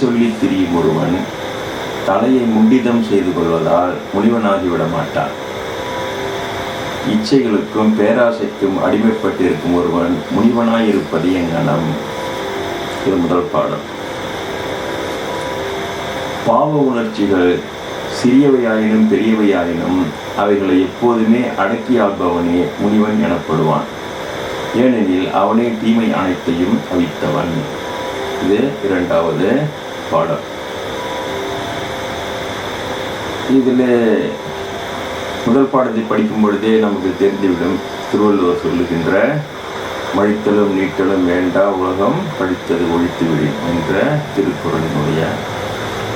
சொல்லி திரியும் ஒருவன் தலையை முண்டிதம் செய்து கொள்வதால் முனிவனாகிவிட மாட்டான் இச்சைகளுக்கும் பேராசைக்கும் அடிமைப்பட்டிருக்கும் ஒருவன் முனிவனாயிருப்பது எங்கனம் இது முதல் பாடம். பாவ உணர்ச்சிகள் சிறியவையாயினும் பெரியவையாயினும் அவைகளை எப்போதுமே அடக்கியாள்பவனே முனிவன் எனப்படுவான். ஏனெனில் அவனே தீமை அனைத்தையும் அவித்தவன் இது இரண்டாவது. பாடம். இதில் முதல் பாடத்தை படிக்கும் பொழுதே நமக்கு தெரிந்துவிடும். திருவள்ளுவர் சொல்லுகின்ற மழித்தலும் நீட்டலும் வேண்டா உலகம் படித்தது ஒழித்துவிடு என்ற திருக்குறளினுடைய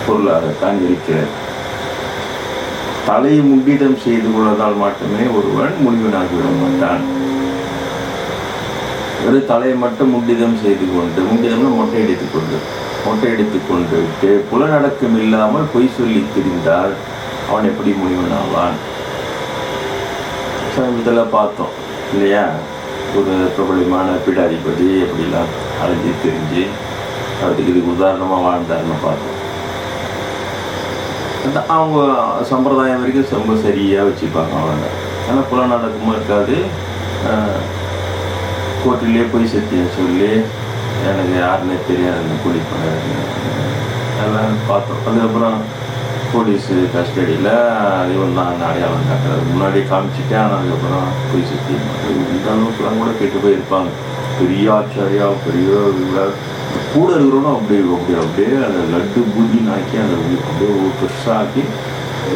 பொருளாகத்தான் இருக்கிறது. தலையை முண்டிதம் செய்து கொள்வதால் மட்டுமே ஒருவன் முனிவனாகிவிட மாட்டான். ஒரு தலையை மட்டும் முண்டிதம் செய்து கொண்டு முண்டிதம்னு மொட்டை அடித்துக் கொண்டு. மொட்டை அடித்துக் கொண்டு புலநடக்கம் இல்லாமல் பொய் சொல்லி திரிந்தால் அவன் எப்படி முனிவனாவான்? இதெல்லாம் பார்த்தோம் இல்லையா? ஒரு பிரபலமான பீடாதிபதி எப்படிலாம் அலைஞ்சு தெரிஞ்சு அதுக்கு இதுக்கு உதாரணமாக வாழ்ந்தாருன்னு பார்த்தோம். அவங்க சம்பிரதாயம் வரைக்கும் ரொம்ப சரியாக வச்சுப்பாங்க அவங்க. ஆனால் புலநடக்கமும் இருக்காது. கோர்ட்டிலே போய் சத்தியம் சொல்லி எனக்கு யாருன்னே தெரியாது குடிப்பேன் எல்லாம் பார்த்தோம். அதுக்கப்புறம் போலீஸு கஸ்டடியில் இவன் தான் அடையாளம் காட்டுறது முன்னாடி காமிச்சிட்டேன் ஆனால் அதுக்கப்புறம் போய் சுற்றி இந்த அளவுக்குலாம் கூட கெட்டு போயிருப்பாங்க. பெரிய ஆச்சாரியா பெரிய கூட இருக்கிறவனும் அப்படி அப்படி அப்படியே அந்த லட்டு பூஜி ஆக்கி அந்த அப்படியே ஒரு பெருசாக்கி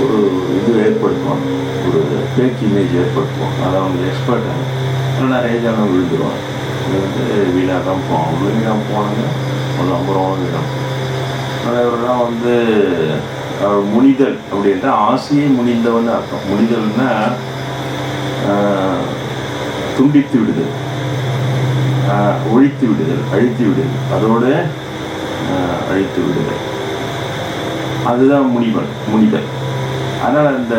ஒரு இது ஏற்படுத்துவாங்க ஒரு பேக் இமேஜ் ஏற்படுத்துவாங்க அதை அவங்க எக்ஸ்பர்ட் ஆனால் நிறைய ஜனம் விழுந்துருவாங்க இது வந்து வீணாக தான் போவோம் அவ்வளோ வீணாக போனாங்க அவ்வளோ அப்புறம் வீடாக இவரெல்லாம் வந்து முனிதல் அப்படின்ட்டு ஆசையை முனிந்தவன் அர்த்தம். முனிதல்னா துண்டித்து விடுதல். ஒழித்து விடுதல் அழித்து விடுதல். அதோட அழித்து விடுதல். அதுதான் முனிவன் முனிதல் அதனால் அந்த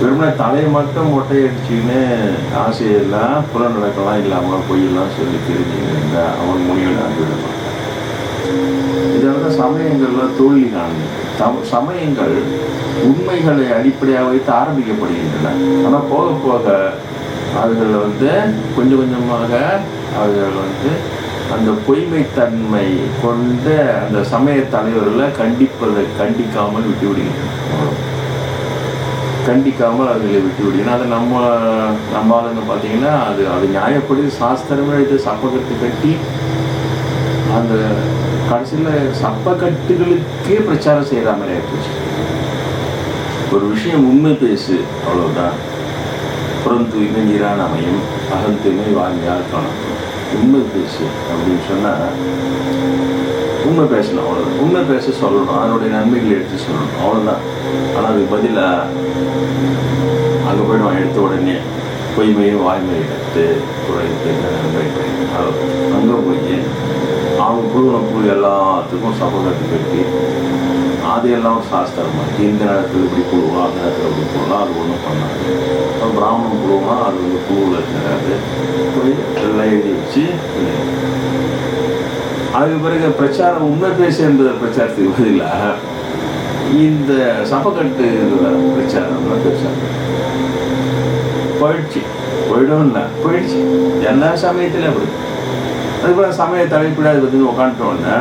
வெறுமனே தலையை மட்டும் மொட்டையடிச்சுன்னு அடிச்சுக்கின்னு ஆசையெல்லாம் புலநடக்கலாம் இல்லாமல் பொய்யெல்லாம் சொல்லி தெரிஞ்சுங்க அவன் முனிவன் ஆகிவிடலாம் இதனால தான் சமயங்களில் தோல்வி நான் சம சமயங்கள் உண்மைகளை அடிப்படையாக வைத்து ஆரம்பிக்கப்படுகின்றன. ஆனால் போக போக அவர்கள் வந்து கொஞ்சம் கொஞ்சமாக அவர்கள் வந்து அந்த பொய்மைத்தன்மை கொண்ட அந்த சமய தலைவர்களை கண்டிப்பதை கண்டிக்காமல் விட்டு விடுகின்றனர் கண்டிக்காமல் அவர்களை விட்டு ஏன்னா அதை நம்ம நம்ம ஆளுங்க பார்த்தீங்கன்னா அது அது நியாயப்படி சாஸ்திரமே எடுத்து சப்பக்கட்டு கட்டி அந்த கடைசியில் சப்பக்கட்டுகளுக்கே பிரச்சாரம் செய்கிற மாதிரி ஆயிடுச்சு. ஒரு விஷயம் உண்மை பேசு அவ்வளோதான் புறம் தூய்மை நீரான அமையும் அகல் தூய்மை வாங்கியால் காணும். உண்மை பேசு அப்படின்னு சொன்னால் உண்மை பேசணும் அவ்வளோதான் உண்மை பேச சொல்லணும். அதனுடைய நன்மைகளை எடுத்து சொல்லணும். அவ்வளோதான் ஆனால் அதுக்கு பதிலாக அங்கே போயிடுவான் எடுத்த உடனே பொய்மையும் வாய்மையை எடுத்து குறைத்து அங்கே போய் அவங்க புழுவன புழு எல்லாத்துக்கும் சபகத்து கட்டி அது எல்லாம் சாஸ்திரமாக இந்த நேரத்தில் இப்படி புழுவா அந்த நேரத்தில் இப்படி புழுவா அது ஒன்றும் பண்ணாது. அப்புறம் பிராமணம் புழுவா அது வந்து புழுவில் இருக்கிறாரு போய் எல்லாம் எழுதி வச்சு அதுக்கு பிறகு பிரச்சாரம் உண்மை பேசுகிற பிரச்சாரத்துக்கு பதிலாக இந்த சபக்கட்டு பிரச்சாரம் பெருசாக போயிடுச்சு. இல்லை. போயிடுச்சு. எல்லா சமயத்திலும் அப்படி. அதுக்கப்புறம் சமய தலைப்பில் அது வந்து உட்காந்துட்டோன்னே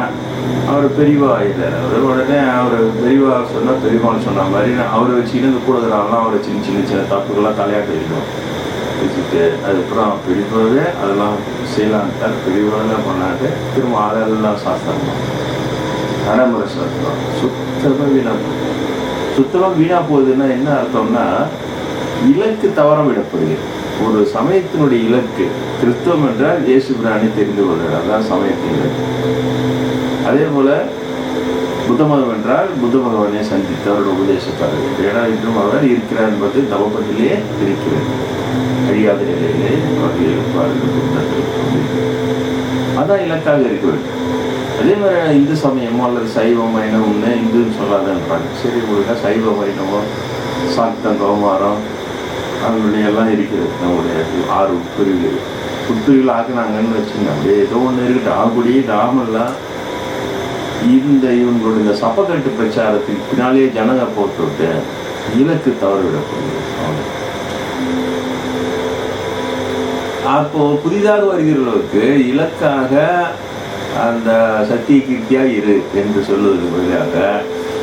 அவர் பெரியவா இல்லை. அவர் உடனே அவர் பெரியவா சொன்னால் பெரியவான்னு சொன்ன மாதிரி அவரை வச்சுக்கிட்டு இந்த கூடுதலாலாம் அவரை சின்ன சின்ன சின்ன தப்புகள்லாம் தலையாட்டு இருக்கும் வச்சுட்டு அதுக்கப்புறம் பெரியவாவே அதெல்லாம் செய்யலான்ட்டார். பெரியவாலாம் பண்ணாட்டு திரும்ப அதெல்லாம் சாஸ்திரம் நடைமுறை சாஸ்திரம் சுத்தமாக வீணாக போகுது சுத்தமாக வீணாக போகுதுன்னா என்ன அர்த்தம்னா இலக்கு தவற விடப்படுகிறது. ஒரு சமயத்தினுடைய இலக்கு கிறிஸ்தவம் என்றால் இயேசு பிராணி தெரிந்து கொள்கிறார். அதான் சமயத்தின் இலக்கு. அதே போல புத்த மதம் என்றால் புத்த பகவானை சந்தித்து அவரோட உபதேசத்தார்கள். ஏன்னா இன்றும் அவர் இருக்கிறார் என்பது தவப்பட்டிலே இருக்கிறது அழியாத நிலையிலே அவர்கள் இருப்பார்கள். புத்தர்கள் அதான் இலக்காக இருக்க வேண்டும். அதே மாதிரி இந்து சமயமோ அல்லது சைவ வைணவம்னு இந்துன்னு சொல்லாதன்றாங்க. சரி உங்களுக்கு சைவ மைனமோ சாக்தம் கௌமாரம் அதனுடைய எல்லாம் இருக்குது. நம்மளுடைய ஆறு உட்பிரிவுகள் உட்பிரிவுகள் ஆக்குனாங்கன்னு வச்சுங்க அப்படியே ஏதோ ஒன்று இருக்கட்டும் ஆகுடி ராமெல்லாம் இந்த இவங்களுடைய இந்த சப்பக்கட்டு பிரச்சாரத்துக்கு பின்னாலேயே ஜனங்க போட்டுவிட்டு இலக்கு தவறு விடப்படுது அவ்வளவு. அப்போ புதிதாக வருகிறவர்களுக்கு இலக்காக அந்த சத்திய கீர்த்தியாக இரு என்று சொல்வதற்கு பதிலாக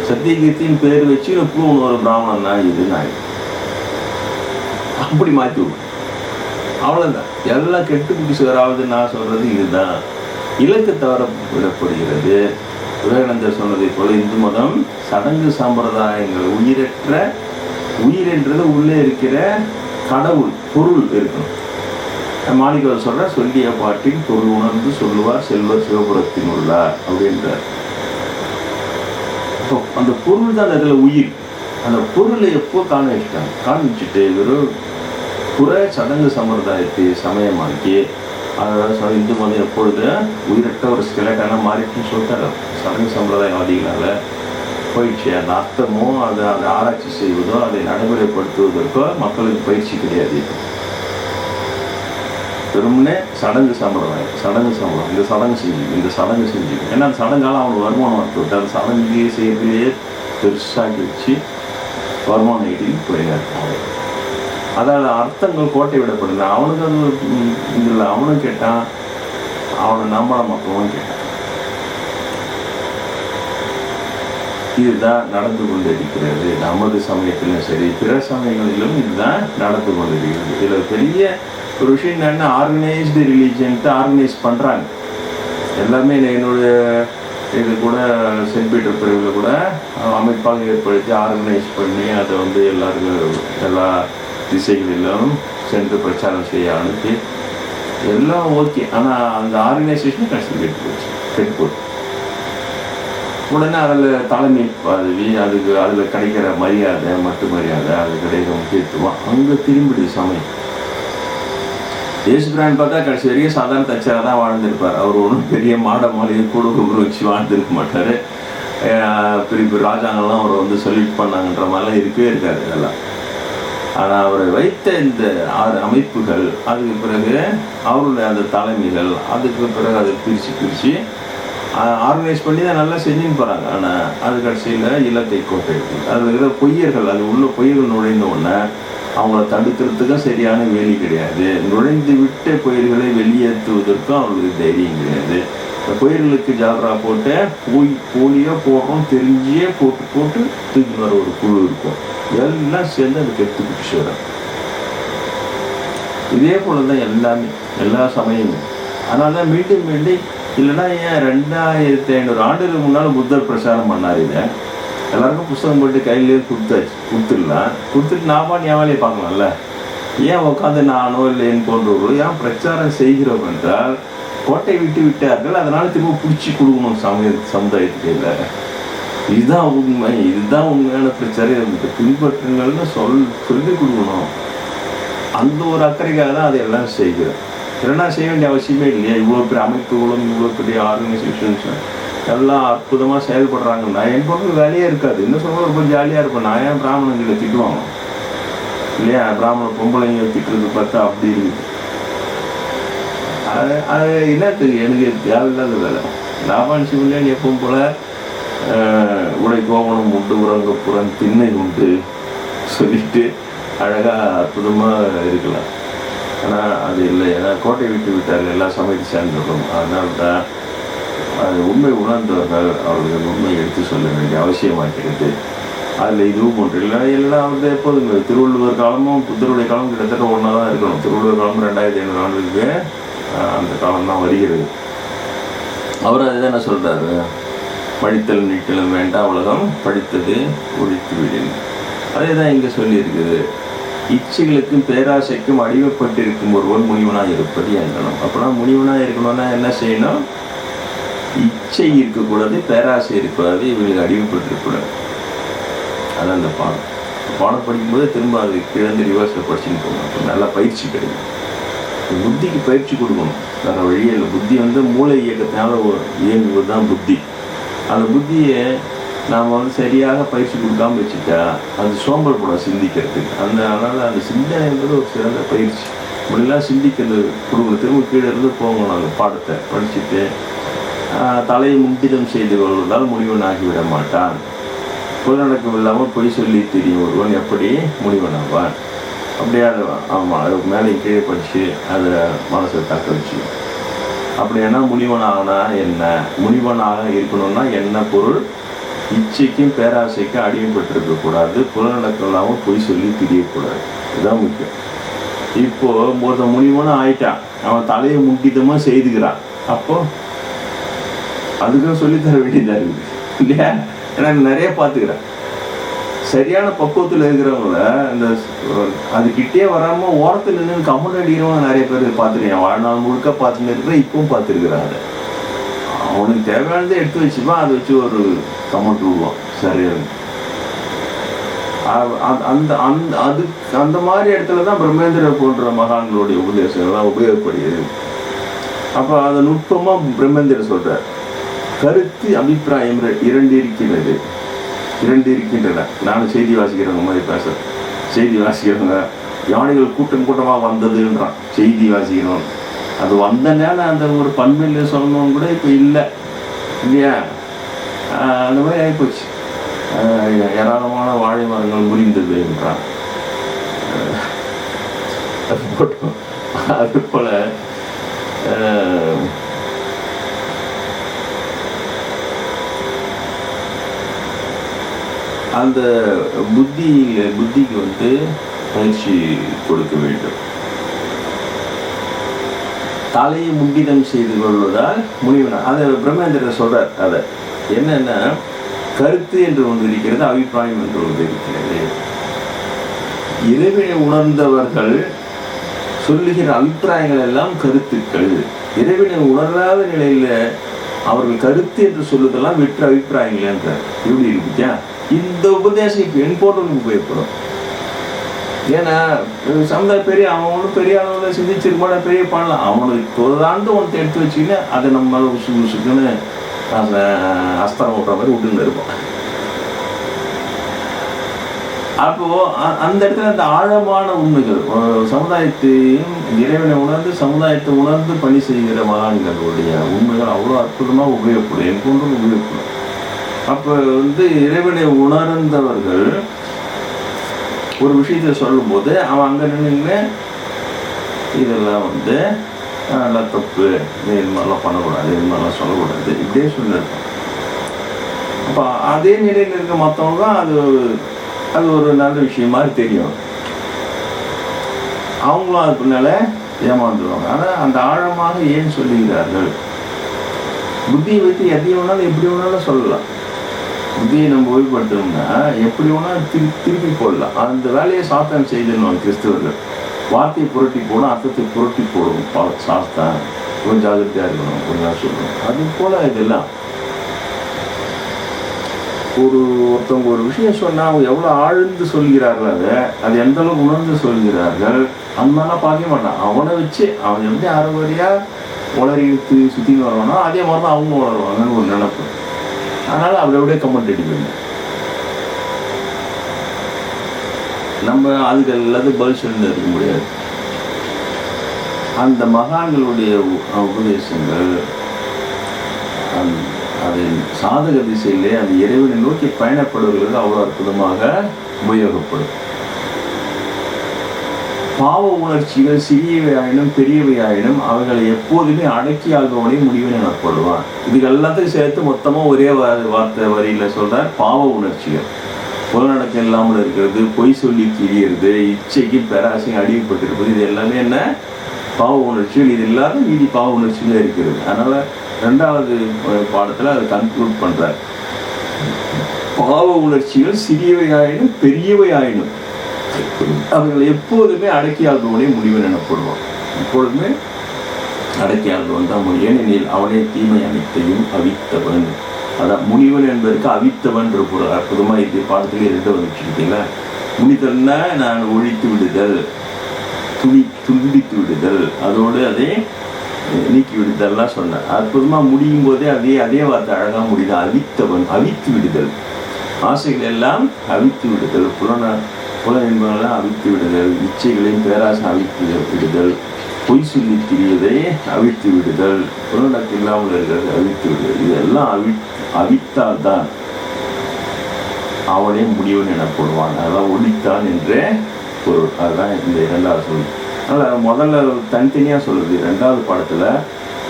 சத்திய கீர்த்தியின் பேர் வச்சு இப்போ ஒரு பிராமணன் தான் இது நான் அப்படி மாற்றிவிடும் அவ்வளோதான் எல்லாம் கெட்டு குடிசுகராவது நான் சொல்கிறது இதுதான். இலக்கு தவற விடப்படுகிறது. விவேகானந்தர் சொன்னதை போல இந்து மதம் சடங்கு சம்பிரதாயங்கள் உயிரற்ற உயிர் என்றது உள்ளே இருக்கிற கடவுள் பொருள் இருக்கணும். மாணிக்கவர் சொல்ற சொல்லிய பாட்டின் பொருள் உணர்ந்து சொல்லுவார் செல்வர் சிவபுரத்தின் உள்ளார் அப்படின்றார். அப்போ அந்த பொருள் தான் அதுல உயிர். அந்த பொருளை எப்போ காண்பிச்சிட்டாங்க காண்பிச்சுட்டு வெறும் புற சடங்கு சம்பிரதாயத்தை சமயமாக்கி அதாவது இந்து மதம் எப்பொழுது உயிரட்ட ஒரு ஸ்கெலட்டான மாறிட்டுன்னு சொல்லிட்டாரு. சடங்கு சம்பிரதாயவாதிகளால் போயிடுச்சு. அந்த அர்த்தமோ அதை அதை ஆராய்ச்சி செய்வதோ அதை நடைமுறைப்படுத்துவதற்கோ மக்களுக்கு பயிற்சி கிடையாது. இப்போ வெறும்னே சடங்கு சம்பிரதாயம் சடங்கு சம்பிரதாயம் இந்த சடங்கு செஞ்சு இந்த சடங்கு செஞ்சு. ஏன்னா அந்த சடங்கால அவனுக்கு வருமானம் வரட்டு அந்த சடங்கு செய்யறதுலேயே பெருசாக்கி வச்சு வருமானம் வீட்டிலையும் குறையாக இருப்பாங்க அதாவது அர்த்தங்கள் கோட்டை விடப்படுது. அவனுக்கு அது இதில் அவனும் கேட்டான். அவனை நம்மள மக்களும் கேட்டான் இதுதான் நடந்து கொண்டிருக்கிறது. நமது சமயத்திலும் சரி பிற சமயங்களிலும் இதுதான் நடந்து கொண்டிருக்கிறது. இதில் பெரிய ஒரு விஷயம் என்னென்னா ஆர்கனைஸ்டு ரிலீஜன்ட்டு ஆர்கனைஸ் பண்ணுறாங்க எல்லாமே என்னுடைய இது கூட சென்ட் பீட்டர் பிரிவில் கூட அமைப்பாக ஏற்படுத்தி ஆர்கனைஸ் பண்ணி அதை வந்து எல்லாருக்கும் எல்லா திசைகளிலும் சென்று பிரச்சாரம் செய்ய அனுப்பி எல்லாம் ஓகே ஆனால் அந்த ஆர்கனைசேஷன் கடைசி கெட்டு போச்சு கெட்டு போச்சு உடனே அதில் தலைமை பதவி அதுக்கு அதில் கிடைக்கிற மரியாதை மட்டு மரியாதை அது கிடைக்கிற முக்கியத்துவம் அங்கே திரும்பிடுது சமயம். இயேசுபிரான் பார்த்தா கடைசி வரைக்கும் சாதாரண தச்சராக தான் வாழ்ந்திருப்பார். அவர் ஒன்றும் பெரிய மாட மாளிகை கூட குபுரம் வச்சு வாழ்ந்திருக்க மாட்டார். பெரிய ராஜாங்கெல்லாம் ராஜாங்கள்லாம் அவரை வந்து சொல்லிட்டு பண்ணாங்கன்ற மாதிரிலாம் இருக்கவே இருக்காது இதெல்லாம். ஆனால் அவரை வைத்த இந்த ஆறு அமைப்புகள் அதுக்கு பிறகு அவருடைய அந்த தலைமைகள் அதுக்கு பிறகு அதை பிரித்து பிரித்து ஆர்கனைஸ் பண்ணி தான் நல்லா செஞ்சுன்னு போகிறாங்க ஆனால் அது கடைசியில் இல்லத்தை கோட்டை. அதில் இருக்கிற பொய்யர்கள் அது உள்ள பொய்யர்கள் நுழைந்த உடனே அவங்கள தடுக்கிறதுக்கும் சரியான வேலி கிடையாது. நுழைந்து விட்ட புயல்களை வெளியேற்றுவதற்கும் அவங்களுக்கு தைரியம் கிடையாது. இந்த புயல்களுக்கு ஜாலரா போட்டு போய் போலியோ போடுறோம் தெரிஞ்சே போட்டு போட்டு தூக்கி வர ஒரு குழு இருக்கும். எல்லாம் சேர்ந்து அது கெட்டு பிடிச்சி வரும் இதே போல தான் எல்லாமே எல்லா சமயமும். அதனால தான் மீண்டும் மீண்டும் இல்லைன்னா ஏன் ரெண்டாயிரத்தி ஐநூறு ஆண்டுகளுக்கு முன்னால் புத்தர் பிரச்சாரம் பண்ணார் இதை? எல்லாருக்கும் புஸ்தகம் போட்டு கையிலேயே கொடுத்தாச்சு கொடுத்துடலாம் கொடுத்துட்டு நான் பாட்டு என் வேலையை பார்க்கலாம்ல? ஏன் உட்காந்து நானோ இல்லை என் போன்றவர்களோ ஏன் பிரச்சாரம் செய்கிறோம் என்றால் கோட்டை விட்டு விட்டார்கள் அதனால் திரும்ப பிடிச்சி கொடுக்கணும் சமய சமுதாயத்துக்கு இல்லை. இதுதான் உண்மை இதுதான் உண்மையான பிரச்சாரம். இதை பின்பற்றுங்கள்னு சொல் சொல்லி கொடுக்கணும். அந்த ஒரு அக்கறைக்காக தான் அதையெல்லாம் செய்கிறோம். இல்லைன்னா செய்ய வேண்டிய அவசியமே இல்லையா? இவ்வளோ பெரிய அமைப்புகளும் இவ்வளோ பெரிய ஆர்கனைசேஷன்ஸும் எல்லாம் அற்புதமாக செயல்படுறாங்க. நான் என் பக்கம் வேலையே இருக்காது. இன்னும் சொல்ல ரொம்ப ஜாலியாக இருப்பேன். நான் ஏன் பிராமணங்களை திட்டுவாங்க? இல்லையா? பிராமண பொம்பளைங்க திட்டுறது பார்த்தா அப்படி இருக்குது அது அது என்னத்துக்கு எனக்கு தேவையில்லாத வேலை. லாபான் சிவன்லேன் எப்பவும் போல் உடை கோவணம் உண்டு உறங்க புறம் திண்ணை உண்டு சொல்லிட்டு அழகாக அற்புதமாக இருக்கலாம். ஆனால் அது இல்லை. ஏன்னா கோட்டை விட்டு விட்டார்கள். எல்லாம் சமைத்து சேர்ந்துடும் அதனால தான் அது உண்மை உணர்ந்தவர்கள் அவர்கள் உண்மை எடுத்து சொல்ல வேண்டிய அவசியமாகிறது அதில் இதுவும் ஒன்று இல்லை. எல்லாம் வந்து எப்போதுங்க திருவள்ளுவர் காலமும் புத்தருடைய காலமும் கிட்டத்தட்ட ஒன்றா தான் இருக்கணும். திருவள்ளுவர் காலம் ரெண்டாயிரத்தி ஐநூறு ஆண்டுக்கு அந்த காலம் தான் வருகிறது. அவர் அதுதான் என்ன சொல்கிறார் படித்தல் நீட்டலும் வேண்டாம் உலகம் படித்தது ஒழித்து விடும். அதே தான் இங்கே சொல்லியிருக்குது. இச்சைகளுக்கும் பேராசைக்கும் அடிமைப்பட்டிருக்கும் ஒருவன் முனிவனாக இருப்பது எண்ணணும் அப்படின்னா முனிவனாக இருக்கணும்னா என்ன செய்யணும்? இச்சை இருக்கக்கூடாது பேராசை இருக்கக்கூடாது இவங்களுக்கு அடிமைப்பட்டிருக்கக்கூடாது. அதான் அந்த பாடம். பாடம் படிக்கும்போது திரும்ப அது கிழந்து ரிவர்ஸில் படிச்சுன்னு போகணும். நல்லா பயிற்சி கிடைக்கும். புத்திக்கு பயிற்சி கொடுக்கணும். வேற வழியே இல்லை. புத்தி வந்து மூளை இயக்கத்தினால இயங்குவது தான் புத்தி. அந்த புத்தியை நாம் வந்து சரியாக பயிற்சி கொடுக்காம வச்சுட்டா அது சோம்பல் படம் சிந்திக்கிறதுக்கு. அந்த அதனால் அந்த சிந்தனைங்கிறது ஒரு சிறந்த பயிற்சி. இப்படிலாம் சிந்திக்கிறது கொடுங்க திரும்ப கீழே இருந்து போகணும் நாங்கள் பாடத்தை. படிச்சுட்டு தலை தலையை செய்து கொள்வதால் முடிவனாகிவிட மாட்டான் புலநடக்கம் இல்லாமல் பொய் சொல்லி தெரியும் ஒருவன் எப்படி? முடிவனாவான் அப்படியே அது ஆமாம் அது மேலே கீழே படித்து அதை மனசை தக்க வச்சு அப்படின்னா முனிவனாகனா என்ன? முனிவனாக இருக்கணும்னா என்ன பொருள்? இச்சைக்கும் பேராசைக்கும் அடிமைப்பட்டிருக்கக்கூடாது புலநடக்கம் இல்லாமல் பொய் சொல்லி தெரியக்கூடாது. இதுதான் முக்கியம். இப்போது ஒருத்தன் முனிவனும் ஆயிட்டான். அவன் தலையை முக்கியமாக செய்துக்கிறான். அப்போது அதுக்கும் சொல்லித்தர வேண்டியதாக இருக்குது இல்லையா? ஏன்னா நான் நிறைய பார்த்துக்கிறேன். சரியான பக்குவத்தில் இருக்கிறவங்கள இந்த அது கிட்டே ஓரத்தில் நின்று கமெண்ட் அடிக்கிறவங்க நிறைய பேர் பார்த்துருக்கேன் வாழ்நாள் முழுக்க பார்த்துன்னு இருக்கிறேன் இப்பவும் அவனுக்கு தேவையானதை எடுத்து வச்சுப்பான். அதை வச்சு ஒரு கமெண்ட் விடுவான் சரியா அ- அந்த- அந்த அது அந்த மாதிரி இடத்துல தான் பிரம்மேந்திரர் போன்ற மகான்களுடைய உபதேசங்கள்லாம் உபயோகப்படுகிறது. அப்போ அதை நுட்பமாக பிரம்மேந்திரர் சொல்கிறார் கருத்து அபிப்பிராயம் இரண்டு இருக்கிறது இரண்டு இருக்கின்றன நானும் செய்தி வாசிக்கிறவங்க மாதிரி பேச செய்தி வாசிக்கிறவங்க யானைகள் கூட்டம் கூட்டமாக வந்ததுன்றான் செய்தி வாசிக்கிறவன். அது வந்த நேரம் அந்த ஒரு பண்மையில் சொல்லணும் கூட இப்போ இல்லை. இல்லையா? அந்த மாதிரி ஆகிப்போச்சு ஏராளமான வாழை மரங்கள் முறிந்தது என்றான். அது அது போல அந்த புத்தியில புத்திக்கு வந்து பயிற்சி கொடுக்க வேண்டும். தலையை முண்டிதம் செய்து கொள்வதால் முனிவனா. அதை பிரம்மேந்திரர் சொல்றார் அதை. என்னன்னா கருத்து என்று ஒன்று இருக்கிறது அபிப்பிராயம் என்று ஒன்று இருக்கிறது. இறைவனை உணர்ந்தவர்கள் சொல்லுகிற அபிப்பிராயங்கள் எல்லாம் கருத்துக்கள். இறைவனை உணராத நிலையில அவர்கள் கருத்து என்று சொல்லுதெல்லாம் வெற்று அபிப்பிராயங்கள் என்றார். எப்படி இருக்குச்சா இந்த உபதேசம் இப்போ என் போன்றவங்களுக்கு உபயோகப்படும். ஏன்னா சமுதாயம் சமுதாய பெரிய அவன் ஒன்றும் பெரிய அளவில் சிந்திச்சிருக்க மாட்டான் பெரிய பண்ணலாம் அவனுக்கு தொழுதாண்டு ஒன்று எடுத்து வச்சிங்கன்னா அதை நம்ம உசு உசுக்குன்னு அந்த விட்ற மாதிரி விட்டுன்னு இருப்பான் அப்போ அ- அந்த இடத்துல அந்த ஆழமான உண்மைகள் சமுதாயத்தையும் இறைவனை உணர்ந்து சமுதாயத்தை உணர்ந்து பணி செய்கிற மகான்களுடைய உண்மைகள் அவ்வளோ அற்புதமாக உபயோகப்படும். என் போன்று உபயோகப்படும். அப்போ வந்து இறைவனை உணர்ந்தவர்கள் ஒரு விஷயத்தை சொல்லும்போது அவன் அங்கே நின்று இதெல்லாம் வந்து நல்லா தப்பு. இது மாதிரிலாம் பண்ணக்கூடாது இது மாதிரிலாம் சொல்லக்கூடாது. இப்படியே சொல்லியிருப்பான். அப்போ அதே நிலையில் இருக்க மற்றவங்க அது அது ஒரு நல்ல விஷயம் மாதிரி தெரியும். அவங்களும் அது பின்னால ஏமாந்துருவாங்க. ஆனால் அந்த ஆழமாக ஏன் சொல்லுகிறார்கள்? புத்தியை வைத்து எதையும் வேணாலும் எப்படி வேணாலும் சொல்லலாம். இதையை நம்ம ஓய்வுபடுத்தணும்னா எப்படி வேணா திரு திருப்பி போடலாம். அந்த வேலையை சாத்தான் செய்திருவாங்க கிறிஸ்தவர்கள். வார்த்தையை புரட்டி போடும் அர்த்தத்தை புரட்டி போடும் பா- சாஸ்தான் கொஞ்சம் ஜாகிரதையாக இருக்கணும். கொஞ்சம் சொல்லணும். அது போல இதெல்லாம். ஒரு ஒருத்தவங்க ஒரு விஷயம் சொன்னா அவங்க எவ்வளோ ஆழ்ந்து சொல்கிறார்கள் அதை அது எந்த அளவுக்கு உணர்ந்து சொல்கிறார்கள் அந்த பார்க்க மாட்டான். அவனை வச்சு அவன் எப்படி அறவழியா உளறி இழுத்து சுற்றின்னு வருவானோ அதே மாதிரி தான் அவங்க வளருவாங்கன்னு ஒரு நினைப்பு. அதனால அப்படி அப்படியே கமெண்ட் அடிப்பீங்க நம்ம அதுக்கு எல்லாத்தையும் பதில் சொல்லி இருக்க முடியாது. அந்த மகான்களுடைய உ- உபதேசங்கள் அந்த- அது சாதக திசையிலே அந்த இறைவனை நோக்கி பயணப்படுவதற்கு அவ்வளோ அற்புதமாக உபயோகப்படும். பாவ உணர்ச்சிகள் சிறியவையாயினும் பெரியவையாயினும் அவர்களை எப்போதுமே அடக்கி ஆள்பவனே முடிவன் இது எல்லாத்தையும் சேர்த்து மொத்தமாக ஒரே வார்த்தை வரியில் சொல்கிறார் பாவ உணர்ச்சிகள். புலநடக்கம் இல்லாமல் இருக்கிறது பொய் சொல்லி திரியறது இச்சைக்கு பேராசையும் அடிமைப்பட்டிருப்பது இது எல்லாமே என்ன? பாவ உணர்ச்சிகள். இது இல்லாத மீதி பாவ உணர்ச்சிகள் இருக்கிறது. அதனால் ரெண்டாவது பாடத்தில் அதை கன்க்ளூட் பண்ணுறார் பாவ உணர்ச்சிகள் சிறியவை ஆயிடும் பெரியவையாயினும் அவர்கள் எப்போதுமே அடக்கி ஆள்பவனே முடிவன் எனப்படுவான் எப்பொழுதுமே அடக்கி ஆள்பவன் தான் முடியும் ஏனெனில் அவனே தீமை அனைத்தையும் அவித்தவன். அதான் முனிவன் என்பதற்கு அவித்தவன் என்ற பொருள். அற்புதமாக இது பாடத்திலே ரெண்டு வந்துச்சுருக்கீங்களா முனிதல்னா நான் ஒழித்து விடுதல். துணி துண்டித்து விடுதல். அதோடு அதே நீக்கி விடுதல்லாம் சொன்னேன் அற்புதமாக முடியும் போதே அதே அதே வார்த்தை அழகாக முடியுது. அவித்தவன் அவித்து விடுதல். ஆசைகள் எல்லாம் அவித்து விடுதல். புலன புல என்பதெல்லாம் அவித்து விடுதல் இச்சைகளையும் பேராசை அவித்து விடுதல் பொய் சொல்லி திரியதை அவித்து விடுதல் புலனக்கு இல்லாமல் இருக்கிறது அவித்து விடுதல். இதெல்லாம் அவி அவித்தால் தான் அவனே முடிவன் எனப்படுவான். அதான் ஒழித்தான் என்றே பொருள். அதுதான் இந்த இரண்டாவது சொல். அதனால் முதல்ல தனித்தனியாக சொல்லுது ரெண்டாவது பாடத்தில்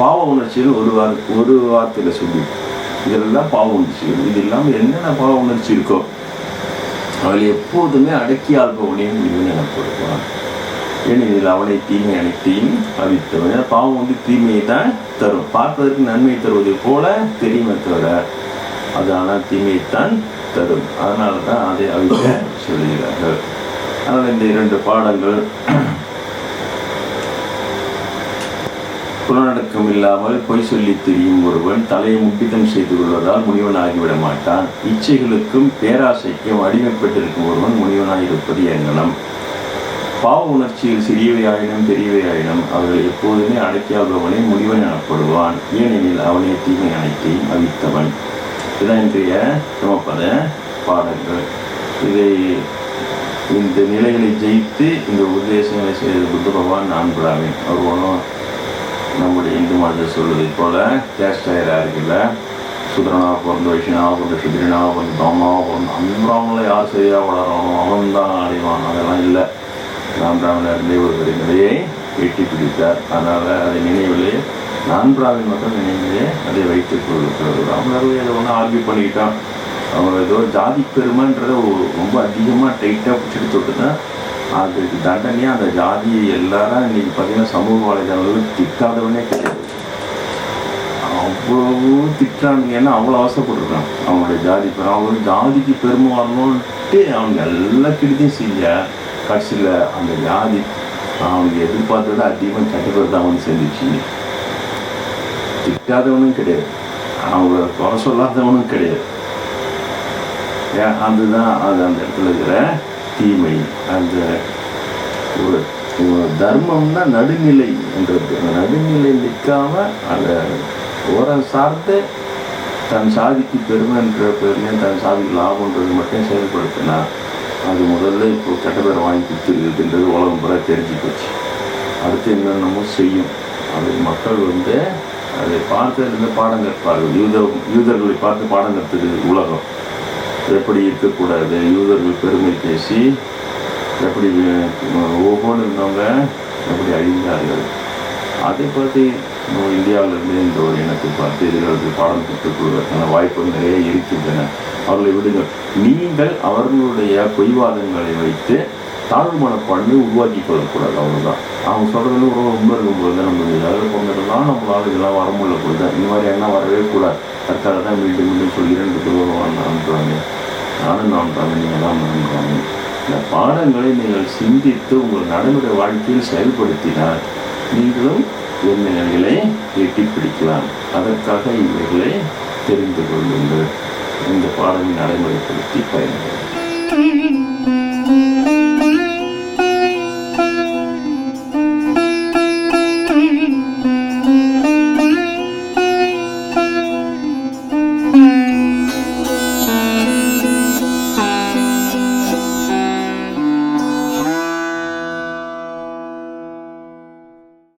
பாவ உணர்ச்சிகள் ஒரு வார ஒரு வார்த்தையில் சொல்லி. இதெல்லாம் பாவ உணர்ச்சிகள். இது இல்லாமல் என்னென்ன பாவ உணர்ச்சி இருக்கோ அவள் எப்போதுமே அடக்கி ஆள்பவனையும் இவன் எனப்படுவான். ஏனெனில் அவனை தீமை அனைத்தையும் அவித்தவன். பாவம் வந்து தீமையை தான் தரும். பார்ப்பதற்கு நன்மை தருவதை போல தெரியுமே தவிர அது ஆனால் தீமையைத்தான் தரும். அதனால தான் அதை அவிக்க சொல்கிறார்கள் அதனால் இந்த இரண்டு பாடங்கள் புலனடக்கம் இல்லாமல் பொய் சொல்லி திரியும் ஒருவன் தலையை முட்டித்தம் செய்து கொள்வதால் முனிவன் ஆகிவிட மாட்டான். இச்சைகளுக்கும் பேராசைக்கும் அடிமைப்பட்டிருக்கும் ஒருவன் முனிவனாய் இருப்பது எங்கனம்? பாவ உணர்ச்சியில் சிறியவை ஆயினும் பெரியவை ஆயினும் அவர்கள் எப்போதுமே அடக்கியாகவனே முனிவன் எனப்படுவான். ஏனெனில் அவனே தீமை அனைத்தையும் அவித்தவன். இதுதான் இன்றைய சமப்பத பாடல்கள். இதை இந்த நிலைகளை ஜெயித்து இந்த உத்தேசங்களை செய்த புத்த பகவான் நான் பிராமின் அவர் ஒன்றும் நம்முடைய இந்து மதத்தை சொல்வதை போல கேஸ்ட் ஆயிரா இருக்குல்ல சுதரனாக பிறந்த வைஷ்ணவாக பிறந்த சுதிரனாக பிறந்த தோமாவாக பிறந்த அந்த பிராமணில் யார் சரியாக வளரணும் அவன் தான் அடைவான் அதெல்லாம் இல்லை. நான் பிராமணர் இருந்தே ஒரு பெரிய நிலையை எட்டி பிடித்தார். அதனால் அதை நினைவிலே நான் பிராமின் மக்கள் நினைவிலே அதை வைத்துக் கொள்ளுகிறது பிராமணர்கள் அதை ஒன்று ஆர்கியூ பண்ணிக்கிட்டான். அவங்க ஏதோ ஜாதி பெருமைன்றத ஒரு- ரொம்ப அதிகமாக டைட்டாக பிடிச்சிட்டு தொட்டு தான் அதுக்கு தண்டனையாக அந்த ஜாதியை எல்லாரும் இன்னைக்கு பார்த்தீங்கன்னா சமூக வலைதளங்களில் திட்டாதவனே கிடையாது. அவ்வளவு திட்டானுங்க ஏன்னா அவ்வளோ அவசரப்பட்டிருக்கான் அவனுடைய ஜாதி பெரு அவங்க ஜாதிக்கு பெருமை வரணும்ட்டு அவங்க எல்லா கிட்டத்தையும் செஞ்ச கடைசியில் அந்த ஜாதி அவங்க எதிர்பார்த்ததை அதிகமாக கட்டுப்படுத்த அவன் செஞ்சிச்சு. திட்டாதவனும் கிடையாது. அவங்கள குறை சொல்லாதவனும் கிடையாது. ஏன்? அதுதான் அது அந்த இடத்துல இருக்கிற தீமை அந்த ஒரு தர்மம்னா நடுநிலை என்றது. நடுநிலை நிற்காம அந்த ஓரம் சார்ந்து தன் சாதிக்கு பெருமைன்ற பேர்லையும் தன் சாதிக்கு லாபம்ன்றது மட்டும் செயல்படுத்தினா அது முதல்ல இப்போ கெட்ட பேர் வாங்கி கொடுத்துருக்குதுன்றது உலகம் பூரா தெரிஞ்சு போச்சு. அடுத்து என்னென்னமோ செய்யும். அது மக்கள் வந்து அதை பார்த்ததுலேருந்து பாடம் கற்பார்கள். யூத யூதர்களை பார்த்து பாடம் கற்றுக்குது உலகம். எப்படி இருக்கக்கூடாது? யூதர்கள் பெருமை பேசி எப்படி ஒவ்வொன்று இருந்தவங்க எப்படி அழிந்தார்கள்? அதை பற்றி இந்தியாவிலிருந்து இந்த ஒரு இனத்தை பார்த்து எதிர்களுக்கு பாடம் கற்றுக் கொள்வதற்கான வாய்ப்புகள் நிறைய இருக்கின்றன. அவர்களை விடுங்கள். நீங்கள் அவர்களுடைய பொய்வாதங்களை வைத்து தாழ்வு மனப்பான்மை உருவாக்கி கொள்ளக்கூடாது அவ்வளோதான் அவங்க சொல்கிறது ஒரு ரொம்ப இருக்கும்போது தான் நம்ம ஏதாவது கொண்டுலாம் நம்மளால் இதெல்லாம் வர முடியல போது தான் இந்த மாதிரி எண்ணம் வரவே கூடாது. தற்கால தான் மீண்டும் மீண்டும் சொல்லி ரெண்டு குருவான் அனுப்புகிறாங்க நானும் நான் நீங்கள் தான் அனுப்புகிறாங்க இந்த பாடங்களை நீங்கள் சிந்தித்து உங்கள் நடைமுறை வாழ்க்கையில் செயல்படுத்தினால் நீங்களும் என்ன நிலைகளை எட்டி பிடிக்கலாம். அதற்காக இவைகளை தெரிந்து கொள்ளுங்கள். இந்த பாடலை நடைமுறைப்படுத்தி பயன்படுத்தும்